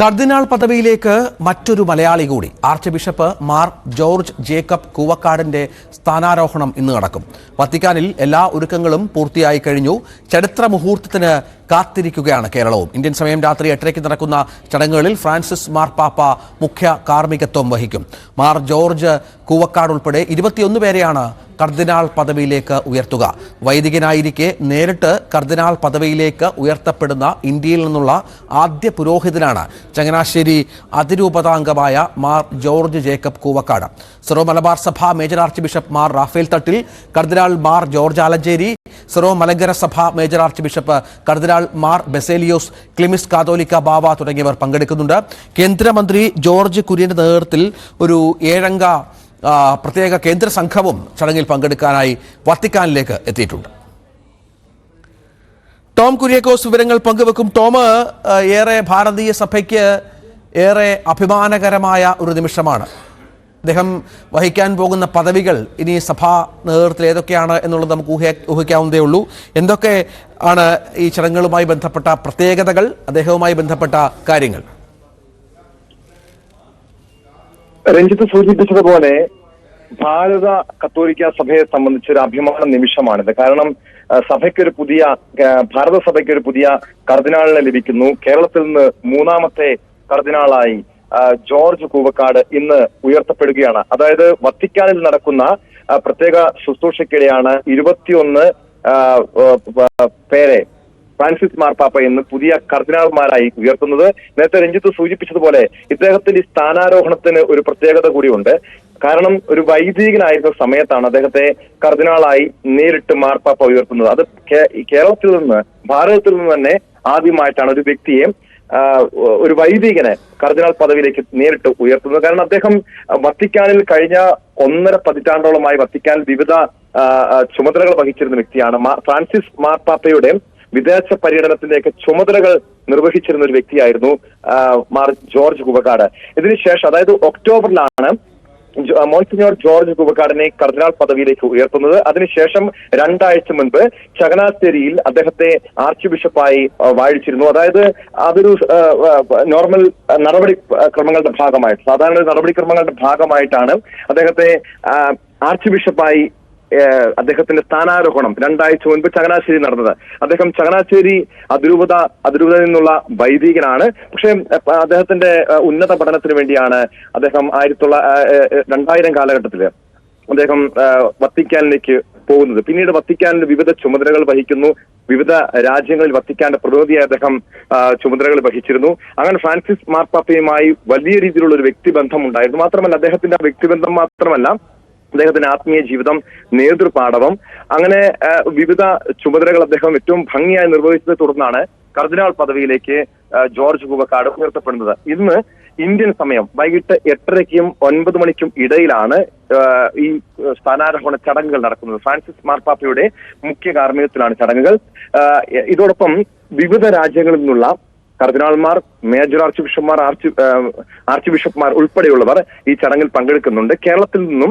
കർദിനാൾ പദവിയിലേക്ക് മറ്റൊരു മലയാളി കൂടി. ആർച്ച് ബിഷപ്പ് മാർ ജോർജ് ജേക്കബ് കൂവക്കാടിന്റെ സ്ഥാനാരോഹണം ഇന്ന് നടക്കും. വത്തിക്കാനിൽ എല്ലാ ഒരുക്കങ്ങളും പൂർത്തിയായി കഴിഞ്ഞു. ചരിത്ര മുഹൂർത്തത്തിന് കാത്തിരിക്കുകയാണ് കേരളവും. ഇന്ത്യൻ സമയം രാത്രി എട്ടരയ്ക്ക് നടക്കുന്ന ചടങ്ങുകളിൽ ഫ്രാൻസിസ് മാർ പാപ്പ മുഖ്യ കാർമ്മികത്വം വഹിക്കും. മാർ ജോർജ് കൂവക്കാട് ഉൾപ്പെടെ ഇരുപത്തിയൊന്ന് പേരെയാണ് കർദിനാൾ പദവിയിലേക്ക് ഉയർത്തുക. വൈദികനായിരിക്കെ നേരിട്ട് കർദിനാൾ പദവിയിലേക്ക് ഉയർത്തപ്പെടുന്ന ഇന്ത്യയിൽ നിന്നുള്ള ആദ്യ പുരോഹിതനാണ് Changanassery അതിരൂപതാംഗമായ Mar George Jacob Koovakad. Syro Malabar Sabha major archbishop Mar Raphael Thattil കർദിനാൾ Mar George Alencherry Syro Malankara Sabha major archbishop കർദിനാൾ മാർ ബെസേലിയോസ് ക്ലിമിസ് കാതോലിക്ക ബാവ തുടങ്ങിയവർ പങ്കെടുക്കുന്നുണ്ട്. കേന്ദ്രമന്ത്രി ജോർജ് കുര്യന്റെ നേതൃത്വത്തിൽ ഒരു ഏഴംഗ പ്രത്യേക കേന്ദ്ര സംഘവും ചടങ്ങിൽ പങ്കെടുക്കാനായി വത്തിക്കാനിലേക്ക് എത്തിയിട്ടുണ്ട്. ടോം കുര്യക്കോസ് വിവരങ്ങൾ പങ്കുവെക്കും. ടോം ഏറെ ഭാരതീയ സഭയ്ക്ക് ഏറെ അഭിമാനകരമായ ഒരു നിമിഷമാണ്. അദ്ദേഹം വഹിക്കാൻ പോകുന്ന പദവികൾ ഇനി സഭാ നേതൃത്വത്തിൽ ഏതൊക്കെയാണ് എന്നുള്ളത് നമുക്ക് ഊഹ ഊഹിക്കാവുന്നതേ ഉള്ളൂ. എന്തൊക്കെ ആണ് ഈ ചടങ്ങുകളുമായി ബന്ധപ്പെട്ട പ്രത്യേകതകൾ അദ്ദേഹവുമായി ബന്ധപ്പെട്ട കാര്യങ്ങൾ? രഞ്ജിത്ത് സൂചിപ്പിച്ചതുപോലെ ഭാരത കത്തോലിക്ക സഭയെ സംബന്ധിച്ച ഒരു അഭിമാന നിമിഷമാണിത്. കാരണം സഭയ്ക്കൊരു പുതിയ ഭാരത സഭയ്ക്ക് ഒരു പുതിയ കർദിനാളിനെ ലഭിക്കുന്നു. കേരളത്തിൽ നിന്ന് മൂന്നാമത്തെ കർദിനാളായി ജോർജ് കൂവക്കാട് ഇന്ന് ഉയർത്തപ്പെടുകയാണ്. അതായത് വത്തിക്കാനിൽ നടക്കുന്ന പ്രത്യേക ശുശ്രൂഷയ്ക്കിടെയാണ് ഇരുപത്തിയൊന്ന് പേരെ ഫ്രാൻസിസ് മാർപ്പാപ്പ എന്ന് പുതിയ കർദിനാൾമാരായി ഉയർത്തുന്നത്. നേരത്തെ രഞ്ജിത്ത് സൂചിപ്പിച്ചതുപോലെ ഇദ്ദേഹത്തിന്റെ സ്ഥാനാരോഹണത്തിന് ഒരു പ്രത്യേകത കൂടിയുണ്ട്. കാരണം ഒരു വൈദികനായിരുന്ന സമയത്താണ് അദ്ദേഹത്തെ കർദിനാളായി നേരിട്ട് മാർപ്പാപ്പ ഉയർത്തുന്നത്. അത് കേരളത്തിൽ നിന്ന് ഭാരതത്തിൽ നിന്ന് തന്നെ ആദ്യമായിട്ടാണ് ഒരു വ്യക്തിയെ ഒരു വൈദികനെ കർദിനാൾ പദവിയിലേക്ക് നേരിട്ട് ഉയർത്തുന്നത് കാരണം അദ്ദേഹം വത്തിക്കാനിൽ കഴിഞ്ഞ ഒന്നര പതിറ്റാണ്ടോളമായി വത്തിക്കാനിൽ വിവിധ ചുമതലകൾ വഹിച്ചിരുന്ന വ്യക്തിയാണ്. ഫ്രാൻസിസ് മാർപ്പാപ്പയുടെ വിദേശ പര്യടനത്തിന്റെയൊക്കെ ചുമതലകൾ നിർവഹിച്ചിരുന്ന ഒരു വ്യക്തിയായിരുന്നു മാർ ജോർജ് കുവക്കാട് ഇതിനുശേഷം അതായത് ഒക്ടോബറിലാണ് മോൺസിഞ്ഞോർ ജോർജ് കുവക്കാടിനെ കർദിനാൾ പദവിയിലേക്ക് ഉയർത്തുന്നത്. അതിനുശേഷം രണ്ടാഴ്ച മുൻപ് ചങ്ങനാശ്ശേരിയിൽ അദ്ദേഹത്തെ ആർച്ച് ബിഷപ്പായി വാഴിച്ചിരുന്നു. അതായത് അതൊരു നോർമൽ നടപടി ക്രമങ്ങളുടെ ഭാഗമായിട്ട് സാധാരണ നടപടിക്രമങ്ങളുടെ ഭാഗമായിട്ടാണ് അദ്ദേഹത്തെ ആർച്ച് ബിഷപ്പായി അദ്ദേഹത്തിന്റെ സ്ഥാനാരോഹണം രണ്ടാഴ്ച മുൻപ് ചങ്ങനാശ്ശേരി നടന്നത്. അദ്ദേഹം ചങ്ങനാശ്ശേരി അതിരൂപത അതിരൂപത നിന്നുള്ള വൈദികനാണ്. പക്ഷേ അദ്ദേഹത്തിന്റെ ഉന്നത പഠനത്തിന് വേണ്ടിയാണ് അദ്ദേഹം ആയിരത്തി തൊള്ള ഏഹ്, ഏഹ്, രണ്ടായിരം കാലഘട്ടത്തിൽ അദ്ദേഹം വത്തിക്കാനിലേക്ക് പോകുന്നത്. പിന്നീട് വത്തിക്കാനിൽ വിവിധ ചുമതലകൾ വഹിക്കുന്നു. വിവിധ രാജ്യങ്ങളിൽ വത്തിക്കാന്റെ പ്രതിനിധിയായി അദ്ദേഹം ചുമതലകൾ വഹിച്ചിരുന്നു. അങ്ങനെ ഫ്രാൻസിസ് മാർപ്പാപ്പയുമായി വലിയ രീതിയിലുള്ള ഒരു വ്യക്തിബന്ധം ഉണ്ടായിരുന്നു മാത്രമല്ല അദ്ദേഹത്തിന്റെ വ്യക്തിബന്ധം മാത്രമല്ല അദ്ദേഹത്തിന്റെ ആത്മീയ ജീവിതം നേതൃപാടവം അങ്ങനെ വിവിധ ചുമതലകൾ അദ്ദേഹം ഏറ്റവും ഭംഗിയായി നിർവഹിച്ചത് തുടർന്നാണ് കർദിനാൾ പദവിയിലേക്ക് ജോർജ് കുവക്കാട് ഉയർത്തപ്പെടുന്നത്. ഇന്ന് ഇന്ത്യൻ സമയം വൈകിട്ട് എട്ടരയ്ക്കും ഒൻപത് മണിക്കും ഇടയിലാണ് ഈ സ്ഥാനാരോഹണ ചടങ്ങുകൾ നടക്കുന്നത്. ഫ്രാൻസിസ് മാർപ്പാപ്പയുടെ മുഖ്യ കാർമ്മികത്തിലാണ് ചടങ്ങുകൾ. ഇതോടൊപ്പം വിവിധ രാജ്യങ്ങളിൽ നിന്നുള്ള കർദിനാൾമാർ മേജർ ആർച്ച് ബിഷപ്പ്മാർ ആർച്ച് ആർച്ച് ബിഷപ്പ്മാർ ഉൾപ്പെടെയുള്ളവർ ഈ ചടങ്ങിൽ പങ്കെടുക്കുന്നുണ്ട്. കേരളത്തിൽ നിന്നും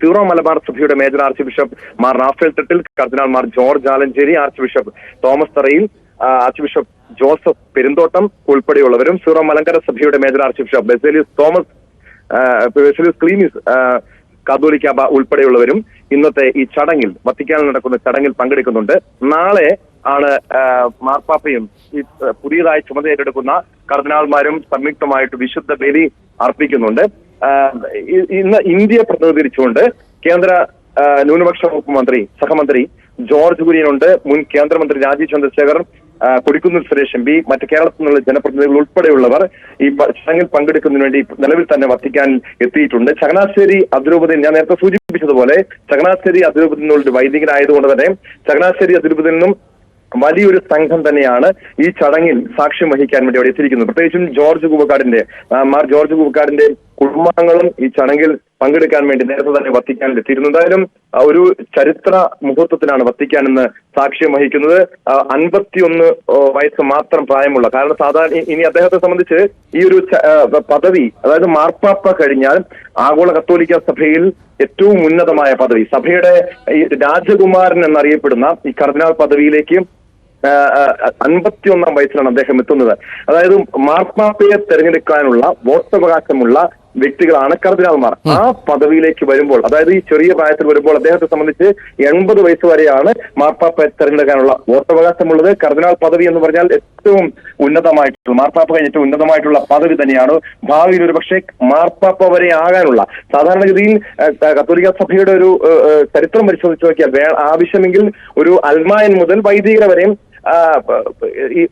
സീറോ മലബാർ സഭയുടെ major archbishop Mar Raphael Thattil കർദിനാൾ Mar George Alencherry archbishop Thomas Tharayil archbishop Joseph Perumthottam ഉൾപ്പെടെയുള്ളവരും സീറോ മലങ്കര സഭയുടെ major archbishop Baselios Thomas Baselios Cleemis കാതോലിക്കാബ ഉൾപ്പെടെയുള്ളവരും ഇന്നത്തെ ഈ ചടങ്ങിൽ വത്തിക്കാനിൽ നടക്കുന്ന ചടങ്ങിൽ പങ്കെടുക്കുന്നുണ്ട്. നാളെ ആണ് മാർപ്പാപ്പയും ഈ പുതിയതായി ചുമതല ഏറ്റെടുക്കുന്ന കർദിനാൾമാരും സംയുക്തമായിട്ട് വിശുദ്ധ ബലി അർപ്പിക്കുന്നുണ്ട്. ഇന്ന് ഇന്ത്യയെ പ്രതിനിധീകരിച്ചുകൊണ്ട് കേന്ദ്ര ന്യൂനപക്ഷ വകുപ്പ് മന്ത്രി സഹമന്ത്രി ജോർജ് കുര്യനുണ്ട്. മുൻ കേന്ദ്രമന്ത്രി രാജീവ് ചന്ദ്രശേഖർ കൊടിക്കുന്നിൽ സുരേഷ് എം പി മറ്റ് കേരളത്തിൽ നിന്നുള്ള ജനപ്രതിനിധികൾ ഉൾപ്പെടെയുള്ളവർ ഈ ചടങ്ങിൽ പങ്കെടുക്കുന്നതിന് വേണ്ടി നിലവിൽ തന്നെ വത്തിക്കാനിൽ എത്തിയിട്ടുണ്ട്. ചങ്ങനാശ്ശേരി അതിരൂപതയിൽ ഞാൻ നേരത്തെ സൂചിപ്പിച്ചതുപോലെ ചങ്ങനാശ്ശേരി അതിരൂപതയിൽ നിന്നുള്ള വൈദികനായതുകൊണ്ട് തന്നെ ചങ്ങനാശ്ശേരി അതിരൂപതയിൽ നിന്നും വലിയൊരു സംഘം തന്നെയാണ് ഈ ചടങ്ങിൽ സാക്ഷ്യം വഹിക്കാൻ വേണ്ടി അവിടെ എത്തിയിരിക്കുന്നത്. പ്രത്യേകിച്ചും ജോർജ് കുബക്കാടിന്റെ മാർ ജോർജ് കുബക്കാടിന്റെ കുടുംബാംഗങ്ങളും ഈ ചടങ്ങിൽ പങ്കെടുക്കാൻ വേണ്ടി നേരത്തെ തന്നെ വത്തിക്കാനിൽ എത്തിയിരുന്നു. എന്തായാലും ഒരു ചരിത്ര മുഹൂർത്തത്തിലാണ് വത്തിക്കാൻ എന്ന് സാക്ഷ്യം വഹിക്കുന്നത്. അൻപത്തിയൊന്ന് വയസ്സ് മാത്രം പ്രായമുള്ള കാരണം സാധാരണ ഇനി അദ്ദേഹത്തെ സംബന്ധിച്ച് ഈ ഒരു പദവി അതായത് മാർപ്പാപ്പ കഴിഞ്ഞാൽ ആഗോള കത്തോലിക്ക സഭയിൽ ഏറ്റവും ഉന്നതമായ പദവി. സഭയുടെ ഈ രാജകുമാരൻ എന്നറിയപ്പെടുന്ന ഈ കർദിനാൾ പദവിയിലേക്ക് അൻപത്തിയൊന്നാം വയസ്സിലാണ് അദ്ദേഹം എത്തുന്നത്. അതായത് മാർപ്പാപ്പയെ തെരഞ്ഞെടുക്കാനുള്ള വോട്ടവകാശമുള്ള വ്യക്തികളാണ് കർദിനാൾമാർ. ആ പദവിയിലേക്ക് വരുമ്പോൾ അതായത് ഈ ചെറിയ പ്രായത്തിൽ വരുമ്പോൾ അദ്ദേഹത്തെ സംബന്ധിച്ച് എൺപത് വയസ്സ് വരെയാണ് മാർപ്പാപ്പ തെരഞ്ഞെടുക്കാനുള്ള വോട്ടവകാശമുള്ളത്. കർദിനാൾ പദവി എന്ന് പറഞ്ഞാൽ ഏറ്റവും ഉന്നതമായിട്ടുള്ള മാർപ്പാപ്പ കഴിഞ്ഞ ഉന്നതമായിട്ടുള്ള പദവി തന്നെയാണ് ഭാവിയിൽ ഒരു പക്ഷേ മാർപ്പാപ്പ വരെ ആകാനുള്ള. സാധാരണഗതിയിൽ കത്തോലിക്ക സഭയുടെ ഒരു ചരിത്രം പരിശോധിച്ച് നോക്കിയാൽ ആവശ്യമെങ്കിൽ ഒരു അൽമായൻ മുതൽ വൈദികരെ വരെയും ഈ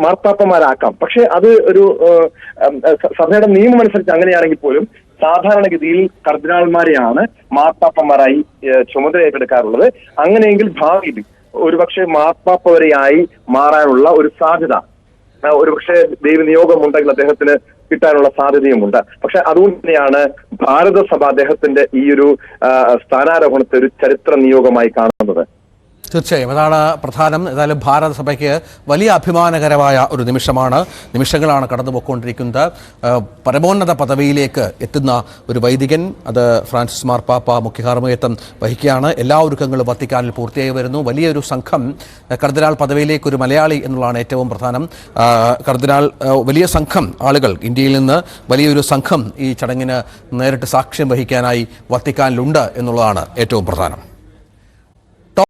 മാർപ്പാപ്പമാരാക്കാം പക്ഷെ അത് ഒരു സഭയുടെ നിയമം അനുസരിച്ച് അങ്ങനെയാണെങ്കിൽ പോലും സാധാരണഗതിയിൽ കർദിനാൾമാരെയാണ് മാർപ്പാപ്പമാരായി ഏഹ്, ചുമതല ഏറ്റെടുക്കാറുള്ളത് അങ്ങനെയെങ്കിൽ ഭാവിയിൽ ഒരുപക്ഷെ മാർപ്പാപ്പ വരെയായി മാറാനുള്ള ഒരു സാധ്യത ഒരുപക്ഷെ ദൈവനിയോഗം ഉണ്ടെങ്കിൽ അദ്ദേഹത്തിന് കിട്ടാനുള്ള സാധ്യതയുമുണ്ട്. പക്ഷെ അതുകൊണ്ട് തന്നെയാണ് ഭാരതസഭ അദ്ദേഹത്തിന്റെ ഈ ഒരു സ്ഥാനാരോഹണത്തെ ഒരു ചരിത്ര നിയോഗമായി കാണുന്നത്. തീർച്ചയായും. അതാണ് പ്രധാനം. ഏതായാലും ഭാരതസഭയ്ക്ക് വലിയ അഭിമാനകരമായ ഒരു നിമിഷമാണ്. നിമിഷങ്ങളാണ് കടന്നുപോയിക്കൊണ്ടിരിക്കുന്നത്. പോയിക്കൊണ്ടിരിക്കുന്നത് പരമോന്നത പദവിയിലേക്ക് എത്തുന്ന ഒരു വൈദികൻ അത് ഫ്രാൻസിസ് മാർപ്പാപ്പ മുഖ്യകാർമ്മയത്വം വഹിക്കുകയാണ്. എല്ലാ ഒരുക്കങ്ങളും വത്തിക്കാനിൽ പൂർത്തിയായി വരുന്നു. വലിയൊരു സംഘം കർദിനാൾ പദവിയിലേക്ക് ഒരു മലയാളി എന്നുള്ളതാണ് ഏറ്റവും പ്രധാനം. കർദിനാൾ വലിയ സംഘം ആളുകൾ ഇന്ത്യയിൽ നിന്ന് വലിയൊരു സംഘം ഈ ചടങ്ങിന് നേരിട്ട് സാക്ഷ്യം വഹിക്കാനായി വത്തിക്കാനിലുണ്ട് എന്നുള്ളതാണ് ഏറ്റവും പ്രധാനം.